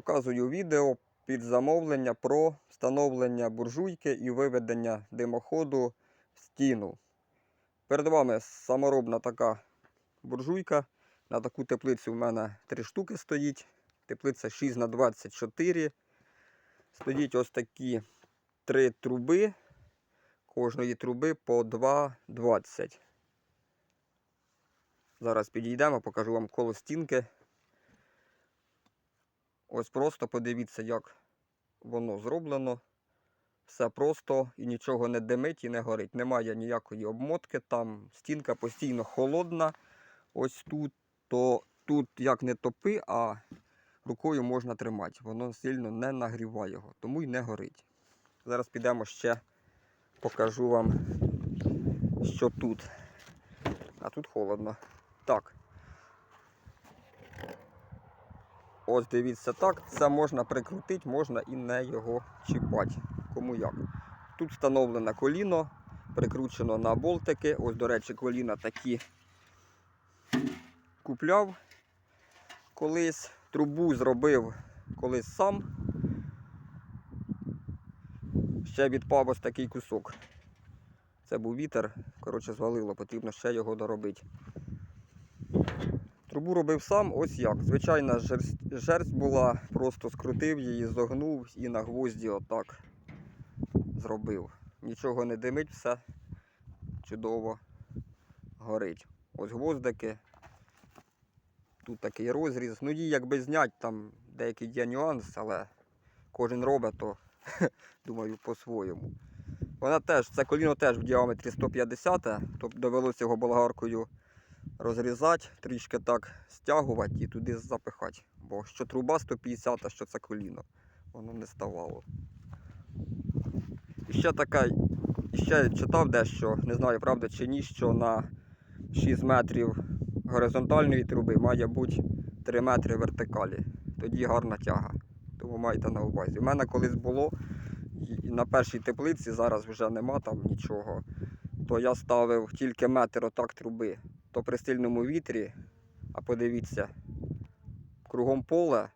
Показую відео під замовлення про встановлення буржуйки і виведення димоходу в стіну. Перед вами саморобна така буржуйка. На таку теплицю в мене три штуки стоїть. Теплиця 6 на 24 Стоїть ось такі три труби. Кожної труби по 2,20. Зараз підійдемо, покажу вам коло стінки. Ось просто подивіться, як воно зроблено. Все просто і нічого не димить і не горить. Немає ніякої обмотки, там стінка постійно холодна. Ось тут, то тут як не топи, а рукою можна тримати. Воно сильно не нагріває його, тому й не горить. Зараз підемо ще покажу вам, що тут. А тут холодно. Так. Ось дивіться так, це можна прикрутити, можна і не його чіпати. Кому як. Тут встановлене коліно, прикручено на болтики. Ось, до речі, коліна такі купляв колись. Трубу зробив колись сам. Ще відпав ось такий кусок. Це був вітер, коротше, звалило, потрібно ще його доробити. Трубу робив сам, ось як. Звичайна жерсть, жерсть була, просто скрутив її, зогнув і на гвозді отак зробив. Нічого не димить, все чудово горить. Ось гвоздики. Тут такий розріз. Ну її якби зняти, там деякий є нюанс, але кожен робить, то думаю по-своєму. Вона теж, це коліно теж в діаметрі 150, тобто довелося його болгаркою розрізати, трішки так стягувати і туди запихати. Бо що труба 150, а що це коліно, воно не ставало. І ще така, ще читав дещо, не знаю, правда чи ні, що на 6 метрів горизонтальної труби має бути 3 метри вертикалі. Тоді гарна тяга. Тому майте на увазі. У мене колись було на першій теплиці, зараз вже нема там нічого. То я ставив тільки метр отак труби. То при сильному вітрі, а подивіться, кругом поле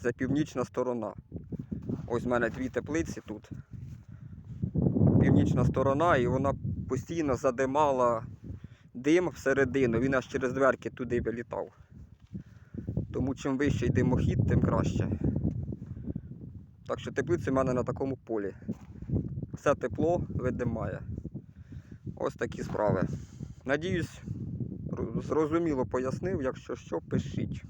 це північна сторона. Ось в мене дві теплиці тут. Північна сторона, і вона постійно задимала дим всередину, він аж через дверки туди вилітав. Тому чим вищий димохід, тим краще. Так що теплиці в мене на такому полі. Все тепло видимає. Ось такі справи. Надіюсь, зрозуміло пояснив, якщо що, пишіть.